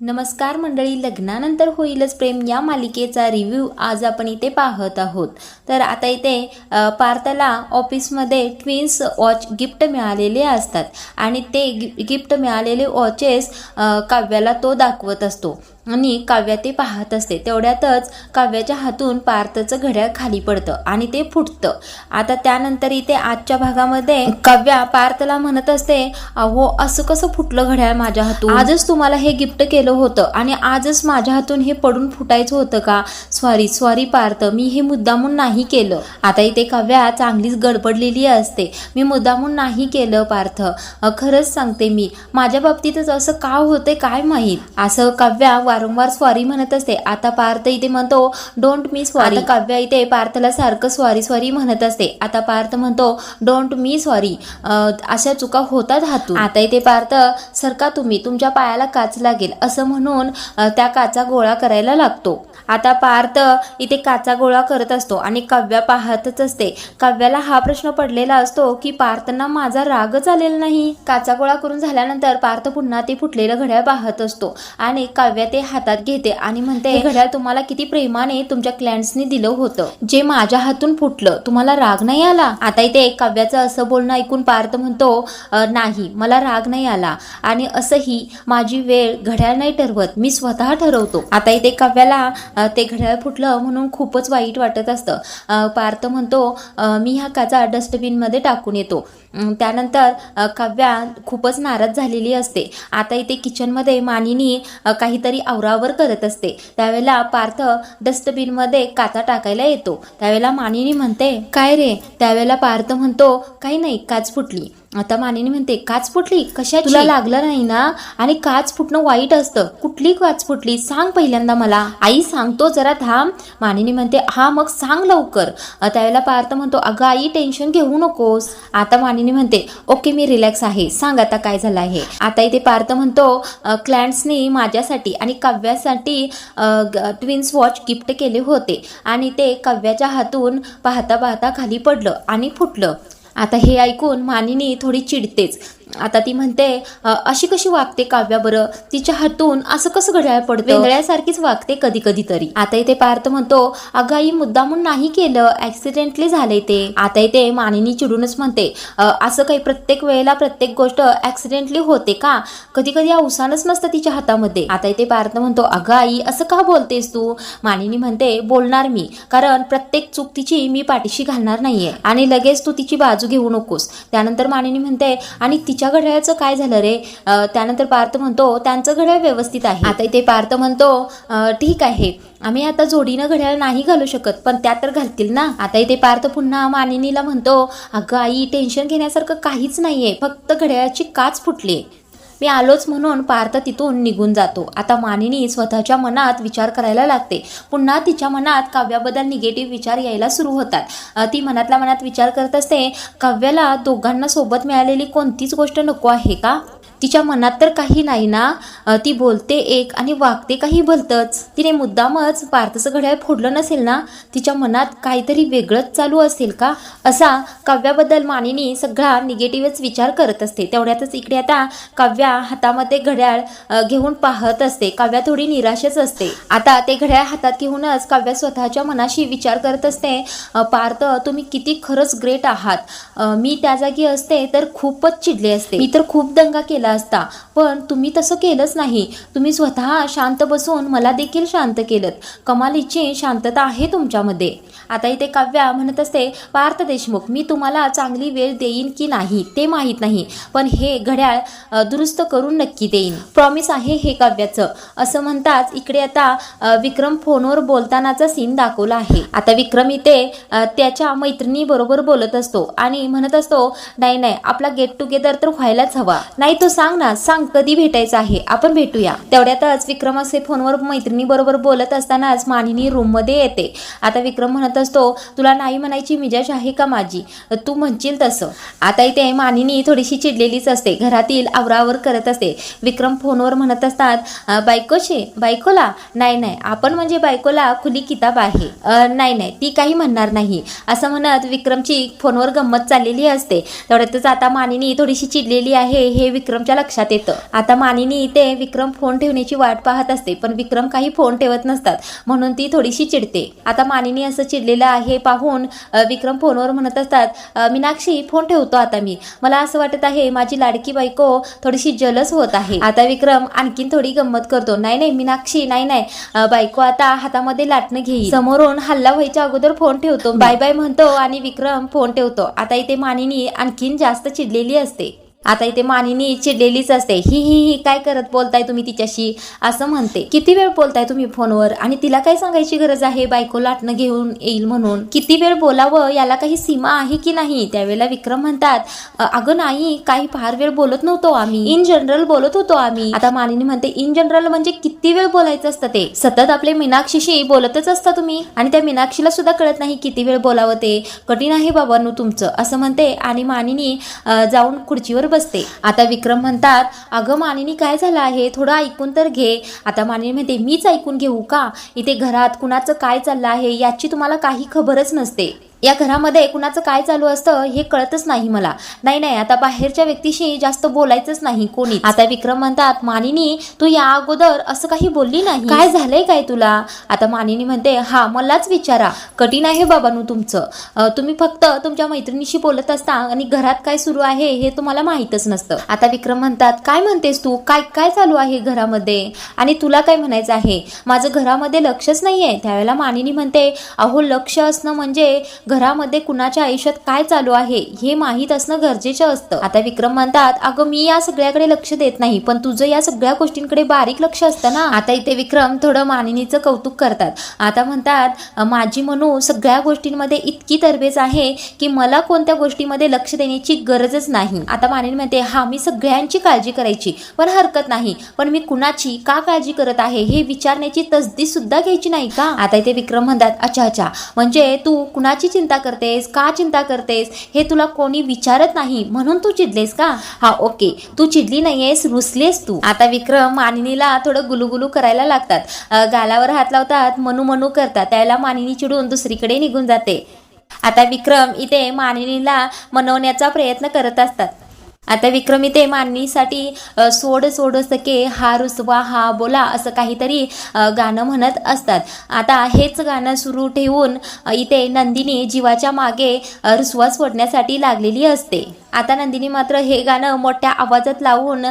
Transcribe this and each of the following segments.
नमस्कार मंडळी लग्नानंतर होईलच प्रेम या मालिकेचा रिव्ह्यू आज आपण इथे पाहत आहोत. तर आता इथे पार्थला ऑफिसमध्ये ट्विन्स वॉच गिफ्ट मिळालेले असतात आणि ते गिफ्ट मिळालेले वॉचेस काव्याला तो दाखवत असतो. आणि काव्या ते पाहत असते. तेवढ्यातच काव्याच्या हातून पार्थचं घड्याळ खाली पडतं आणि ते फुटतं. आता त्यानंतर इथे आजच्या भागामध्ये काव्या पार्थला म्हणत असते अहो असं कसं फुटलं घड्याळ माझ्या हातून? आजच तुम्हाला हे गिफ्ट केलं होतं आणि आजच माझ्या हातून हे पडून फुटायचं होतं का? सॉरी सॉरी पार्थ मी हे मुद्दामून नाही केलं. आता इथे काव्या चांगलीच गडबडलेली असते. मी मुद्दामून नाही केलं पार्थ. खरंच सांगते मी. माझ्या बाबतीतच असं का होतंय काय माहीत? असं काव्या वारंवार स्वारी म्हणत असते. आता पार्थ इथे म्हणतो डोंट मी स्वारी. काव्या इथे पार्थला सारखं स्वारी स्वारी म्हणत असते. आता पार्थ म्हणतो डोंट मी सॉरी अशा चुका होतात हातून. आता इथे पार्थ सरका तुम्ही तुमच्या पायाला काच लागेल. असं म्हणून त्या काचा गोळा करायला लागतो. आता पार्थ इथे काचा गोळा करत असतो आणि काव्या पाहतच असते. काव्याला हा प्रश्न पडलेला असतो की पार्थना माझा रागच आलेला नाही? काचा गोळा करून झाल्यानंतर पार्थ पुन्हा ते फुटलेलं घड्याळ पाहत असतो आणि काव्या ते हातात घेते आणि म्हणते घड्याळ तुम्हाला किती प्रेमाने तुमच्या क्लायंट्सनी दिलं होतं. जे माझ्या हातून फुटलं तुम्हाला राग नाही आला? आता इथे काव्याचं असं बोलणं ऐकून पार्थ म्हणतो नाही मला राग नाही आला. आणि असंही माझी वेळ घड्याळ नाही ठरवत. मी स्वतः ठरवतो. आता इथे काव्याला ते घड्याळ फुटलं म्हणून खूपच वाईट वाटत असतं. पार्थ म्हणतो मी ह्या काचा डस्टबिनमध्ये टाकून येतो. त्यानंतर काव्या खूपच नाराज झालेली असते. आता इथे किचनमध्ये मानिनी काहीतरी आवरावर करत असते. त्यावेळेला पार्थ डस्टबिनमध्ये काचा टाकायला येतो. त्यावेळेला मानिनी म्हणते काय रे? त्यावेळेला पार्थ म्हणतो काही नाही काच फुटली. आता मानिनी म्हणते काच फुटली? कशा तुला लागलं नाही ना? आणि काच फुटणं वाईट असतं. कुठली काच फुटली? सांग पहिल्यांदा मला. आई सांगतो जरा थांब. मानिनी म्हणते हा मग सांग लवकर. त्यावेळेला पार्थ म्हणतो अगं आई टेन्शन घेऊ नकोस. आता मानिनी म्हणते ओके मी रिलॅक्स आहे. सांग आता काय झालं आहे. आता इथे पार्थ म्हणतो क्लायंट्सनी माझ्यासाठी आणि काव्यासाठी ट्विन्स वॉच गिफ्ट केले होते. आणि ते काव्याच्या हातून पाहता पाहता खाली पडलं आणि फुटलं. आता हे ऐकून मानिनी थोडी चिडतेच. आता ती म्हणते "अ, अशी कशी वागते काव्या बरं? तिच्या हातून असं कसं घड्याळ पडतं? वेगळ्यासारखीच वागते कधी कधी तरी. आता इथे पार्थ म्हणतो अगं आई मुद्दामून नाही केलं. ऍक्सिडेंटली झालंय ते. आता इथे मानिनी चिडूनच म्हणते "अ, असं काही प्रत्येक वेळेला प्रत्येक गोष्ट ऍक्सिडेंटली होते का? कधी कधी अवसानच नसतं तिच्या हातामध्ये. आता इथे पार्थ म्हणतो अगं आई असं का बोलतेस तू? मानिनी म्हणते बोलणार मी. कारण प्रत्येक चूक तिची मी पाठीशी घालणार नाहीये. आणि लगेच तू तिची बाजू घेऊ नकोस. त्यानंतर मानिनी म्हणते आणि तिच्या घड्याळाचं काय झालं रे? त्यानंतर पार्थ म्हणतो त्यांचं घड्याळ व्यवस्थित आहे. आता इथे पार्थ म्हणतो ठीक आहे. आम्ही आता जोडीनं घड्याळ नाही घालू शकत पण त्या तर घालतील ना? आता इथे पार्थ पुन्हा मानिनीला म्हणतो अगं आई टेन्शन घेण्यासारखं काहीच नाहीये. फक्त घड्याळाची काच फुटली मी आलोच म्हणून पार्थ तिथून निघून जातो. आता मानिनी स्वतःच्या मनात विचार करायला लागते. पुन्हा तिच्या मनात काव्याबद्दल निगेटिव्ह विचार यायला सुरू होतात. ती मनातल्या मनात विचार करत असते काव्याला दोघांना सोबत मिळालेली कोणतीच गोष्ट नको आहे का? तिच्या मनात तर काही नाही ना? ती बोलते एक आणि वागते काही भलतंच तिने मुद्दामच पार्थचं घड्याळ फोडलं नसेल ना? तिच्या मनात काहीतरी वेगळंच चालू असेल का? असा काव्याबद्दल मानिनी सगळा निगेटिव्हच विचार करत असते. तेवढ्यातच इकडे आता काव्या हातामध्ये घड्याळ घेऊन पाहत असते. काव्या थोडी निराशच असते. आता ते घड्याळ हातात घेऊनच काव्या स्वतःच्या मनाशी विचार करत असते. पार्थ तुम्ही किती खरंच ग्रेट आहात. मी त्या जागी असते तर खूपच चिडले असते. मी तर खूप दंगा केला असता. पण तुम्ही तसं केलंच नाही. तुम्ही स्वतः शांत बसून मला देखील शांत केलं कमालीची शांतता आहे तुमच्यामध्ये. आता इथे काव्या म्हणत असते पार्थ देशमुख मी तुम्हाला चांगली वेळ देईन की नाही ते माहीत नाही. पण हे घड्याळ दुरुस्त करून नक्की देईन. प्रॉमिस आहे हे काव्याचं. असं म्हणताच इकडे आता विक्रम फोनवर बोलतानाचा सीन दाखवला आहे. आता विक्रम इथे त्याच्या मैत्रिणी बरोबर बोलत असतो आणि म्हणत असतो नाही नाही आपला गेट टुगेदर तर व्हायलाच हवा. नाही तो सांग ना सांग कधी भेटायचं आहे? आपण भेटूया. तेवढ्यातच विक्रम असे फोनवर मैत्रिणी बरोबर बोलत असतानाच मानिनी रूममध्ये येते. आता विक्रम म्हणत असतो तुला नाही म्हणायची मिजाज आहे का माझी? तू म्हणशील तसं. आता इथे मानिनी थोडीशी चिडलेलीच असते. घरातील आवरावर करत असते. विक्रम फोनवर म्हणत असतात बायकोशी? बायकोला? नाही नाही. आपण म्हणजे बायकोला खुली किताब आहे. नाही नाही. ती काही म्हणणार नाही. असं म्हणत विक्रमची फोनवर गंमत चाललेली असते. तेवढ्यातच आता मानिनी थोडीशी चिडलेली आहे. हे विक्रम विक्रमच्या लक्षात येतं. आता मानिनी इथे विक्रम फोन ठेवण्याची वाट पाहत असते पण विक्रम काही फोन ठेवत नसतात म्हणून ती थोडीशी चिडते. आता मानिनी असं चिडलेलं आहे पाहून विक्रम फोनवर म्हणत असतात मीनाक्षी फोन ठेवतो आता मी. मला असं वाटत आहे माझी लाडकी बायको थोडीशी जलस होत आहे. आता विक्रम आणखीन थोडी गंमत करतो नाही नाही मीनाक्षी नाही नाही. बायको आता हातामध्ये लाटणं घेईल. समोरून हल्ला व्हायच्या अगोदर फोन ठेवतो. बाय बाय म्हणतो आणि विक्रम फोन ठेवतो. आता इथे मानिनी आणखीन जास्त चिडलेली असते. आता इथे मानिनी चिडलेलीच असते. ही ही ही काय करत बोलताय तुम्ही तिच्याशी? असं म्हणते. किती वेळ बोलताय तुम्ही फोनवर? आणि तिला काय सांगायची गरज आहे? बायको लाटणं घेऊन येईल म्हणून. किती वेळ बोलावं? याला काही सीमा आहे की नाही? त्यावेळेला विक्रम म्हणतात अगं नाही काही फार वेळ बोलत नव्हतो आम्ही. इन जनरल बोलत होतो आम्ही. आता मानिनी म्हणते इन जनरल म्हणजे किती वेळ बोलायचं असतं ते? सतत आपले मीनाक्षीशी बोलतच असता तुम्ही? आणि त्या मीनाक्षीला सुद्धा कळत नाही किती वेळ बोलावं ते? कठीण आहे बाबांनो तुमचं. असं म्हणते आणि मानिनी जाऊन खुर्चीवर बसते. आता विक्रम म्हणतात अगं मानिनी काय झालं आहे? थोडं ऐकून तर घे. आता मानिनी म्हणते मीच ऐकून घेऊ का? इथे घरात कुणाचं काय चाललं आहे याची तुम्हाला काही खबरच नसते. या घरामध्ये कुणाचं काय चालू असतं हे कळतच नाही मला. नाही नाही आता बाहेरच्या व्यक्तीशी जास्त बोलायचंच नाही कोणी आता विक्रम म्हणतात मानिनी तू या अगोदर असं काही बोलली नाही. काय झालंय काय तुला? आता मानिनी म्हणते हा मलाच विचारा. कठीण आहे बाबांनो तुमचं. तुम्ही फक्त तुमच्या मैत्रिणीशी बोलत असता आणि घरात काय सुरू आहे हे तुम्हाला माहीतच नसतं. आता विक्रम म्हणतात काय म्हणतेस तू? काय काय चालू आहे घरामध्ये? आणि तुला काय म्हणायचं आहे? माझं घरामध्ये लक्षच नाहीये. त्यावेळेला मानिनी म्हणते अहो लक्ष असणं म्हणजे घरामध्ये कुणाच्या आयुष्यात काय चालू आहे हे माहीत असणं गरजेचं असतं. आता विक्रम म्हणतात अगं मी या सगळ्याकडे लक्ष देत नाही पण तुझं या सगळ्या गोष्टींकडे बारीक लक्ष असतं ना. आता इथे विक्रम थोडं मानिनीचं कौतुक करतात. आता म्हणतात माझी मनू सगळ्या गोष्टींमध्ये इतकी तरबेज आहे की मला कोणत्या गोष्टीमध्ये लक्ष देण्याची गरजच नाही. आता मानिनी म्हणते हा मी सगळ्यांची काळजी करायची पण हरकत नाही. पण मी कुणाची का काळजी करत आहे हे विचारण्याची तसदी सुद्धा घ्यायची नाही का? आता इथे विक्रम म्हणतात अच्छा अच्छा. म्हणजे तू कुणाची चिंता करतेस? का चिंता करतेस? हे तुला कोणी विचारत नाही. म्हणून तू चिडलेस का? हा ओके. तू चिडली नाहीयेस रुसलेस तू. आता विक्रम मानिनीला थोडं गुलुगुलू करायला लागतात. गालावर हात लावतात मनू मनू करतात. त्याला मानिनी चिडून दुसरीकडे निघून जाते. आता विक्रम इथे मानिनीला मनवण्याचा प्रयत्न करत असतात. आता विक्रमी ते माननीसाठी सोड सोड सके हा रुसवा हा बोला असं काहीतरी गाणं म्हणत असतात. आता हेच गाणं सुरू ठेवून इथे नंदिनी जीवाच्या मागे रुसवा सोडण्यासाठी लागलेली असते. आता नंदिनी मात्र हे गाणं मोठ्या आवाजात लावून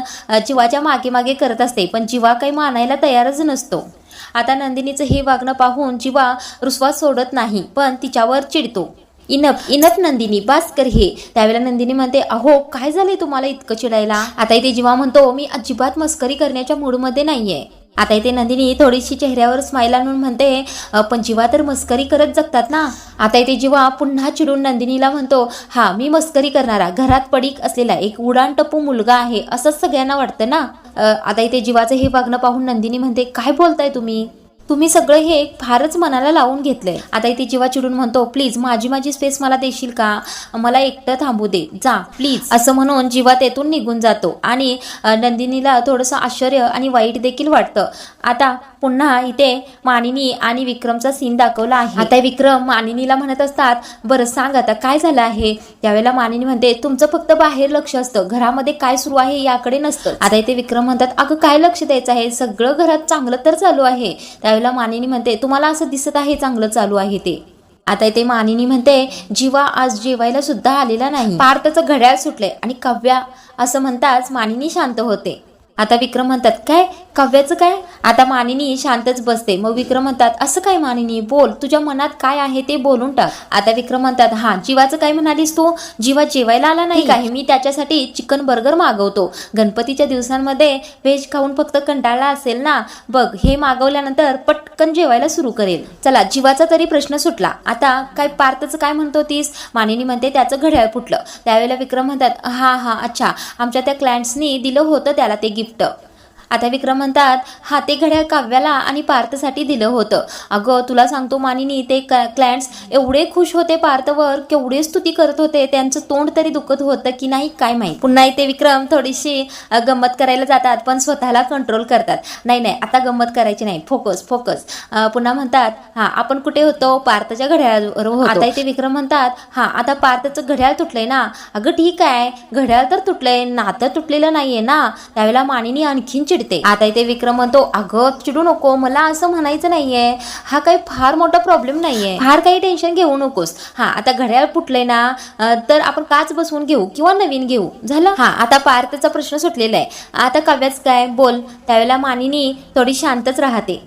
जीवाच्या मागे मागे करत असते पण जीवा काही मानायला तयारच नसतो. आता नंदिनीचं हे वागणं पाहून जीवा रुसवा सोडत नाही पण तिच्यावर चिडतो. इनप इनप नंदिनी बास कर हे. त्यावेळेला नंदिनी म्हणते अहो काय झालंय तुम्हाला इतकं चिडायला? आता इथे जीवा म्हणतो मी अजिबात मस्करी करण्याच्या मूडमध्ये नाहीये. आता इथे नंदिनी थोडीशी चेहऱ्यावर स्माईल आणून म्हणते पण जीवा तर मस्करी करत जगतात ना? आता इथे जीवा पुन्हा चिडून नंदिनीला म्हणतो हा मी मस्करी करणारा घरात पडीक असलेला एक उडाण टप्पू मुलगा आहे असंच सगळ्यांना वाटतं ना? आता इथे जीवाचं हे वागणं पाहून नंदिनी म्हणते काय बोलताय तुम्ही? तुम्ही सगळं हे फारच मनाला लावून घेतलंय. आता इथे जेव्हा चिडून म्हणतो प्लीज माझी माझी स्पेस मला देशील का? मला एकटं थांबू दे. जा प्लीज. असं म्हणून जीवा तेथून निघून जातो. आणि नंदिनीला थोडंसं आश्चर्य आणि वाईट देखील वाटतं. आता पुन्हा इथे मानिनी आणि विक्रमचा सीन दाखवला आहे. आता विक्रम मानिनीला म्हणत असतात बरं सांग आता काय झालं आहे? त्यावेळेला मानिनी म्हणते तुमचं फक्त बाहेर लक्ष असतं घरामध्ये काय सुरू आहे याकडे नसतं. आता इथे विक्रम म्हणतात अगं काय लक्ष द्यायचं आहे? सगळं घरात चांगलं तर चालू आहे. त्यावेळेला मानिनी म्हणते तुम्हाला असं दिसत आहे चांगलं चालू आहे ते. आता इथे मानिनी म्हणते जीवा आज जेवायला सुद्धा आलेला नाही. पार त्याचं घड्याळ सुटले आणि काव्या असं म्हणताच मानिनी शांत होते. आता विक्रम म्हणतात काय? काव्याचं काय? आता मानिनी शांतच बसते. मग विक्रम म्हणतात असं काय मानिनी? बोल तुझ्या मनात काय आहे ते बोलून टाक. आता विक्रम म्हणतात हा जीवाचं काय म्हणालीस तू? जीवा जेवायला आला नाही काय मी त्याच्यासाठी चिकन बर्गर मागवतो. गणपतीच्या दिवसांमध्ये व्हेज खाऊन फक्त कंटाळला असेल ना? बघ हे मागवल्यानंतर पटकन जेवायला सुरू करेल. चला जीवाचा तरी प्रश्न सुटला. आता काय पार्थचं काय म्हणतो तीस मानिनी म्हणते त्याचं घड्याळ फुटलं. त्यावेळेला विक्रम म्हणतात हा हा अच्छा. आमच्या त्या क्लायंट्सनी दिलं होतं त्याला ते गिफ्ट The. आता विक्रम म्हणतात हा ते घड्याळ काव्याला आणि पार्थसाठी दिलं होतं. अगं तुला सांगतो मानिनी ते क्लायंट्स एवढे खुश होते पार्थवर केवढे स्तुती करत होते त्यांचं तोंड तरी दुखत होतं की नाही काय माहीत. पुन्हा इथे विक्रम थोडीशी गंमत करायला जातात पण स्वतःला कंट्रोल करतात. नाही नाही आता गंमत करायची नाही फोकस फोकस पुन्हा म्हणतात हा आपण कुठे होतो? पार्थच्या घड्याळावर होतो. आता इथे विक्रम म्हणतात हा आता पार्थचं घड्याळ तुटलंय ना. अगं ठीक आहे घड्याळ तर तुटलंय नातं तुटलेलं नाहीये ना. त्यावेळेला मानिनी आणखीन चिडते आता इथे विक्रम म्हणतो अगं चिडू नको मला असं म्हणायचं नाहीये. हा काही फार मोठा प्रॉब्लेम नाहीये. फार काही टेन्शन घेऊ नकोस. हा आता घड्याळ फुटलंय ना तर आपण काच बसवून घेऊ किंवा नवीन घेऊ. झालं? हा आता पार्थचा प्रश्न सुटलेला आहे. आता काव्याच काय? बोल. त्यावेळेला मानिनी थोडी शांतच राहते.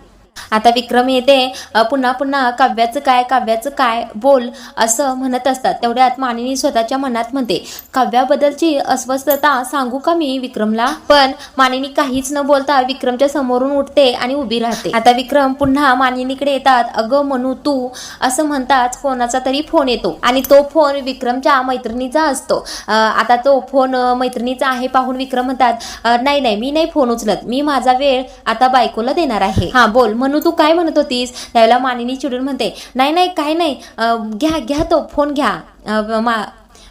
आता विक्रम येते पुन्हा पुन्हा काव्याचं काय काव्याचं काय बोल असं म्हणत असतात. तेवढ्यात मानिनी स्वतःच्या मनात म्हणते काव्याबद्दलची अस्वस्थता सांगू का मी विक्रमला? पण मानिनी काहीच न बोलता विक्रमच्या समोरून उठते आणि उभी राहते. आता विक्रम पुन्हा मानिनीकडे येतात. अगं म्हणू तू असं म्हणताच फोनाचा तरी फोन येतो आणि तो फोन विक्रमच्या मैत्रिणीचा असतो. आता तो फोन मैत्रिणीचा आहे पाहून विक्रम म्हणतात नाही नाही मी नाही फोन उचलत. मी माझा वेळ आता बायकोला देणार आहे. हा बोल म्हणू तू काय म्हणत होतीस? त्यावेळेला मानिनी चिडून म्हणते नाही नाही काय नाही. घ्या घ्या तो फोन घ्या. मा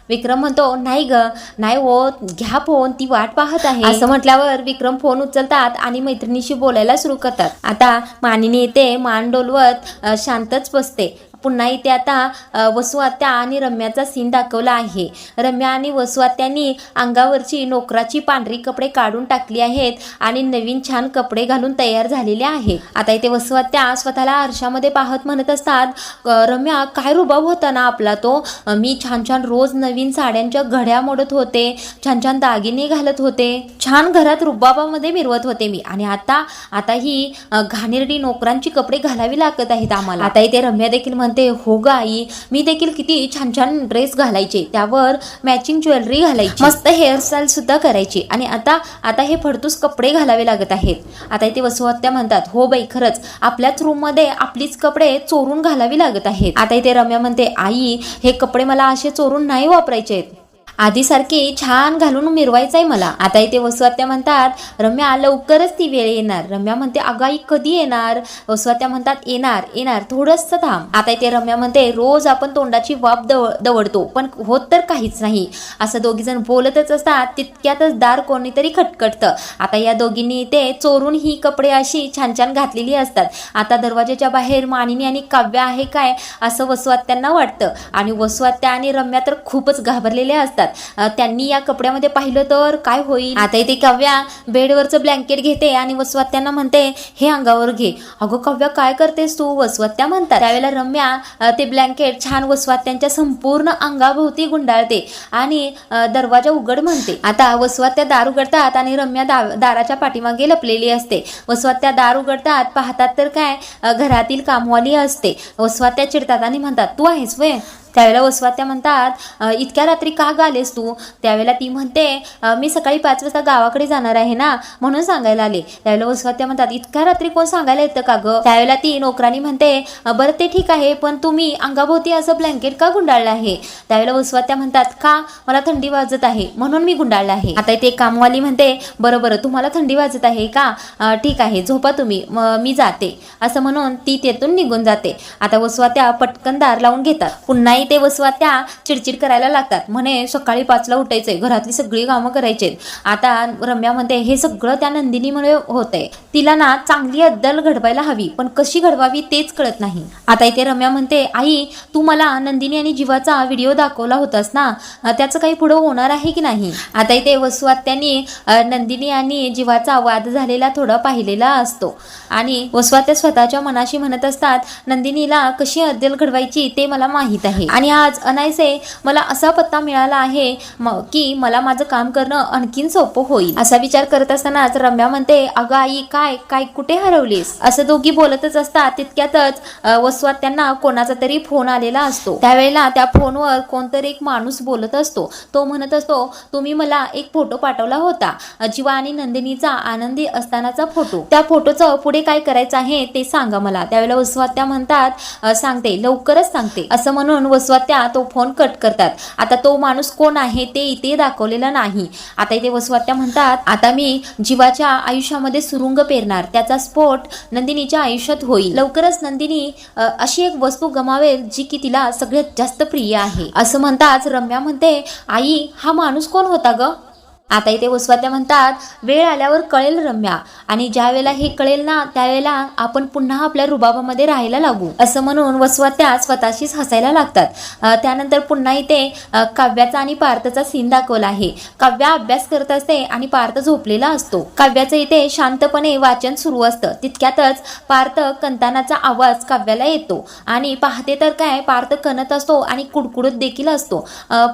विक्रम म्हणतो नाही ग नाही हो घ्या फोन ती वाट पाहत आहे. असं म्हटल्यावर विक्रम फोन उचलतात आणि मैत्रिणीशी बोलायला सुरू करतात. आता मानिनी येते मान डोलवत शांतच बसते. पुन्हा इथे आता वसुआत्या आणि रम्याचा सीन दाखवला आहे. रम्या आणि वसुआत्यांनी अंगावरची नोकराची पांढरी कपडे काढून टाकली आहेत आणि नवीन छान कपडे घालून तयार झालेले आहे आता इथे वसुआत्या स्वतःला आरशामध्ये पाहत म्हणत असतात रम्या काय रुबाब होता ना आपला तो? मी छान छान रोज नवीन साड्यांच्या घड्या मोडत होते छान छान दागिने घालत होते छान घरात रुबाबामध्ये मिरवत होते मी. आणि आता आता ही घाणेरडी नोकरांची कपडे घालावी लागत आहेत आम्हाला. आता इथे रम्या देखील म्हणते हो ग आई मी देखील किती छान छान ड्रेस घालायचे. त्यावर मॅचिंग ज्वेलरी घालायची. मस्त हेअरस्टाईल सुद्धा करायची. आणि आता आता हे फडतूस कपडे घालावे लागत आहेत. आता इथे वसुहत्या म्हणतात हो बाई खरंच. आपल्याच रूममध्ये आपलीच कपडे चोरून घालावी लागत आहेत. आता इथे रम्या म्हणते आई हे कपडे मला असे चोरून नाही वापरायचे आहेत आधीसारखी छान घालून मिरवायचं आहे मला. आता इथे वसुआत्या म्हणतात रम्या लवकरच ती वेळ येणार. रम्या म्हणते अगाई कधी येणार? वसुआत्या म्हणतात येणार येणार थोडंसं थांब. आता इथे रम्या म्हणते रोज आपण तोंडाची वाप दव दवडतो पण होत तर काहीच नाही. असं दोघी जण बोलतच असतात तितक्यातच दार कोणीतरी खटखटतं. आता या दोघींनी इथे चोरून ही कपडे अशी छान छान घातलेली असतात. आता दरवाजाच्या बाहेर मानिनी आणि काव्य आहे काय असं वसुआत्यांना वाटतं. आणि वसुआत्या आणि रम्या तर खूपच घाबरलेल्या असतात. असतात त्यांनी या कपड्यामध्ये पाहिलं तर काय होईल? आता इथे काव्या बेडवरचं ब्लँकेट घेते आणि वसवात्यांना म्हणते हे अंगावर घे. अगं काव्या काय करतेस तू? वसवात्या म्हणतात. त्यावेळेला रम्या ते ब्लँकेट छान वसवात्यांच्या संपूर्ण अंगाभोवती गुंडाळते आणि दरवाजा उघड म्हणते. आता वसवात्या दार उघडतात आणि रम्या दा दाराच्या पाठीमागे लपलेली असते. वसवात्या दार उघडतात पाहतात तर काय घरातील कामवाली असते. वसवात्या चिडतात आणि म्हणतात तू आहेस वय त्यावेळेला वसवात्या म्हणतात इतक्या रात्री का गालेस तू? त्यावेळेला ती म्हणते मी सकाळी पाच वाजता गावाकडे जाणार आहे ना म्हणून सांगायला आले. त्यावेळेला वसवात्या म्हणतात इतक्या रात्री कोण सांगायला येतं का गं? त्यावेळेला ती नोकरानी म्हणते बरं ते ठीक आहे पण तुम्ही अंगाभोवती असं ब्लँकेट का गुंडाळलं आहे? त्यावेळेला वसवात्या म्हणतात का? मला थंडी वाजत आहे म्हणून मी गुंडाळलं आहे. आता इथे कामवाली म्हणते बरं बरं तुम्हाला थंडी वाजत आहे का? ठीक आहे झोपा तुम्ही मी जाते. असं म्हणून ती तेथून निघून जाते. आता वसवात्या पटकन दार लावून घेतात. पुन्हा ते वसवात्या चिडचिड करायला लागतात. म्हणे सकाळी पाचला उठायचंय. घरातली सगळी कामं करायचे आता रम्या म्हणते हे सगळं त्या नंदिनीमुळे होतंय. तिला ना चांगली अद्दल घडवायला हवी. पण कशी घडवावी तेच कळत नाही. आता इथे रम्या म्हणते आई तू मला नंदिनी आणि जीवाचा व्हिडिओ दाखवला होतास ना? त्याचं काही पुढं होणार आहे की नाही? आता इथे वसुआत्यांनी नंदिनी आणि जीवाचा वाद झालेला थोडा पाहिलेला असतो. आणि वसवात्या स्वतःच्या मनाशी म्हणत असतात नंदिनीला कशी अद्दल घडवायची ते मला माहीत आहे. आणि आज अनायसे मला असा पत्ता मिळाला आहे की मला माझं काम करणं आणखीन सोपं होईल. असा विचार करत असतानाच रम्या म्हणते अगं आई काय काय कुठे हरवलीस? असं दोघी बोलतच असतात. तितक्यातच अ, वसवात त्यांना कोणाचा तरी फोन आलेला असतो. त्यावेळेला त्या फोनवर कोणतरी एक माणूस बोलत असतो. तो म्हणत असतो तुम्ही मला एक फोटो पाठवला होता जीवा आणि नंदिनीचा आनंदी असतानाचा फोटो. त्या फोटोचं पुढे काय करायचं आहे ते सांगा मला. त्यावेळेला वसवात त्या म्हणतात सांगते लवकरच सांगते. असं म्हणून वसवात्या तो फोन कट करतात. आता तो माणूस कोण आहे ते इथे दाखवलेला नाही. आता इथे वसवात्या म्हणतात आता मी जीवाच्या आयुष्यामध्ये सुरुंग पेरणार. त्याचा स्फोट नंदिनीच्या आयुष्यात होईल. लवकरच नंदिनी अशी एक वस्तू गमावेल जी की तिला सगळ्यात जास्त प्रिय आहे. असं म्हणताच रम्या म्हणते आई हा माणूस कोण होता ग? आता इथे वसवात्या म्हणतात वेळ आल्यावर कळेल रम्या. आणि ज्या वेळेला हे कळेल ना त्यावेळेला आपण पुन्हा आपल्या रुबाबामध्ये राहायला लागू. असं म्हणून वसवात्या स्वतःशीच हसायला लागतात. त्यानंतर पुन्हा इथे काव्याचा आणि पार्थचा सीन दाखवला आहे. काव्या अभ्यास करत असते आणि पार्थ झोपलेला असतो. काव्याचं इथे शांतपणे वाचन सुरू असतं. तितक्यातच पार्थ कंतानाचा आवाज काव्याला येतो. आणि पाहते तर काय पार्थ कणत असतो आणि कुडकुडत देखील असतो.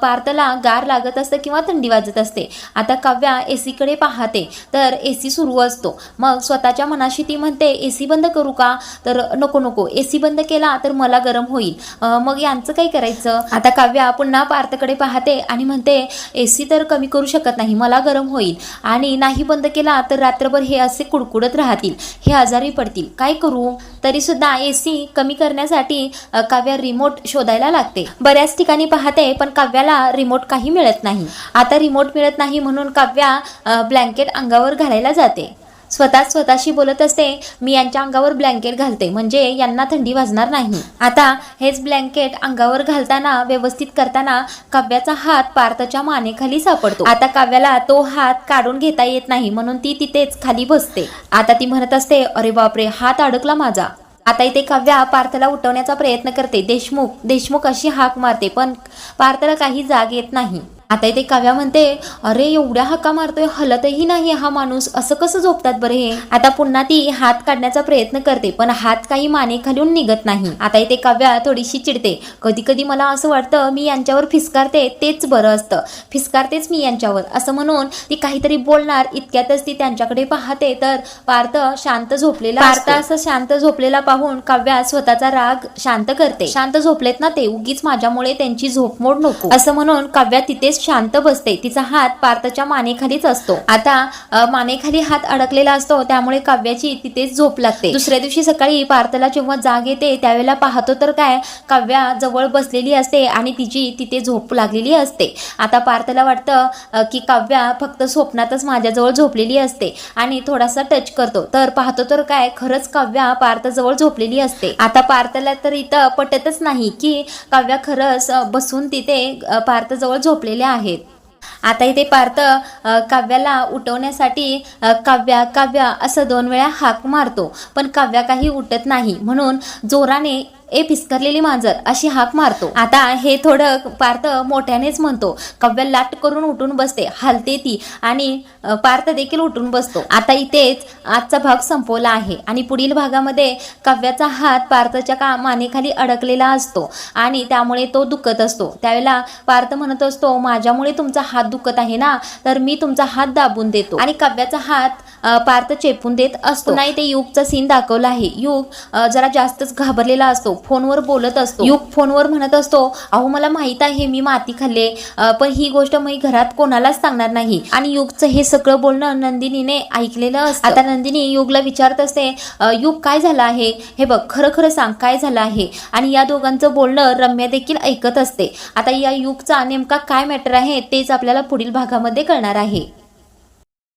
पार्थला गार लागत असतं किंवा थंडी वाजत असते. आता काव्या एसीकडे पाहते तर एसी सुरू असतो. मग स्वतःच्या मनाशी ती म्हणते एसी बंद करू का? तर नको नको एसी बंद केला तर मला गरम होईल. मग यांचं काय करायचं? आता काव्या पुन्हा पार्थकडे पाहते आणि म्हणते एसी तर कमी करू शकत नाही मला गरम होईल. आणि नाही बंद केला तर रात्रभर हे असे कुडकुडत राहतील हे आजारी पडतील काय करू? तरी सुद्धा एसी कमी करण्यासाठी काव्या रिमोट शोधायला लागते. बऱ्याच ठिकाणी पाहते पण काव्याला रिमोट काही मिळत नाही. आता रिमोट मिळत नाही म्हणून काव्या ब्लँकेट अंगावर घालायला जाते. स्वतः स्वतःशी बोलत असते मी यांच्या अंगावर ब्लँकेट घालते म्हणजे यांना थंडी वाजणार नाही. आता हेच ब्लँकेट अंगावर घालताना व्यवस्थित करताना काव्याचा हात पार्थच्या मानेखाली सापडतो. आता काव्याला तो हात काढून घेता येत नाही म्हणून ती तिथेच खाली बसते. आता ती म्हणत असते अरे बापरे हात अडकला माझा. आता इथे काव्या पार्थला उठवण्याचा प्रयत्न करते. देशमुख देशमुख अशी हाक मारते पण पार्थला काही जाग येत नाही. आता इथे काव्या म्हणते अरे एवढ्या हाका मारतोय हलतही नाही हा माणूस असं कसं झोपतात बरे हे? आता पुन्हा ती हात काढण्याचा प्रयत्न करते पण हात काही माने खालून निघत नाही. आता इथे काव्या थोडीशी चिडते. कधी कधी मला असं वाटतं मी यांच्यावर फिसकारते तेच बरं असतं. फिसकारतेच मी यांच्यावर. असं म्हणून ती काहीतरी बोलणार इतक्यातच ती त्यांच्याकडे पाहते तर पार्थ शांत झोपलेला पार्थ. असं शांत झोपलेला पाहून काव्या स्वतःचा राग शांत करते. शांत झोपलेत ना ते उगीच माझ्यामुळे त्यांची झोपमोड नको. असं म्हणून काव्या तिथेच शांत बसते. तिचा हात पार्थच्या मानेखालीच असतो. आता मानेखाली हात अडकलेला असतो त्यामुळे काव्याची तिथेच झोप लागते. दुसऱ्या दिवशी सकाळी पार्थला जेव्हा जाग येते त्यावेळेला पाहतो तर काय काव्या जवळ बसलेली असते आणि तिची तिथे झोप लागलेली असते. आता पार्थला वाटतं की काव्या फक्त स्वप्नातच माझ्याजवळ झोपलेली असते आणि थोडासा टच करतो. तर पाहतो तर काय खरंच काव्या पार्थजवळ झोपलेली असते. आता पार्थला तर इथं पटतच नाही की काव्या खरंच बसून तिथे पार्थजवळ झोपलेल्या आहेत. आता इथे पार्थ काव्याला उठवण्यासाठी काव्या काव्या असं दोन वेळा हाक मारतो. पण काव्या काही उठत नाही. म्हणून जोराने ए फिसकरलेली मांजर अशी हाक मारतो. आता हे थोडं पार्थ मोठ्यानेच म्हणतो. कव्या लाट करून उठून बसते. हलते ती आणि पार्थ देखील उठून बसतो. आता इथेच आजचा भाग संपवला आहे आणि पुढील भागामध्ये काव्याचा हात पार्थच्या का मानेखाली अडकलेला असतो आणि त्यामुळे तो दुखत असतो. त्यावेळेला पार्थ म्हणत असतो माझ्यामुळे तुमचा हात दुखत आहे ना? तर मी तुमचा हात दाबून देतो. आणि कव्याचा हात पार्थ चेपून देत असतो. नाही ते युगचा सीन दाखवला आहे. युग जरा जास्तच घाबरलेला असतो. फोनवर बोलत असतो. युग फोनवर म्हणत असतो अहो मला माहीत आहे मी माती खाल्ले पण ही गोष्ट मी घरात कोणालाच सांगणार नाही. आणि युगचं हे सगळं बोलणं नंदिनीने ऐकलेलं असतं. आता नंदिनी युगला विचारत असते "अ, युग काय झालं आहे? हे बघ खरं खरं सांग काय झालं आहे? आणि या दोघांचं बोलणं रम्या देखील ऐकत असते. आता या युगचा नेमका काय मॅटर आहे तेच आपल्याला पुढील भागामध्ये कळणार आहे.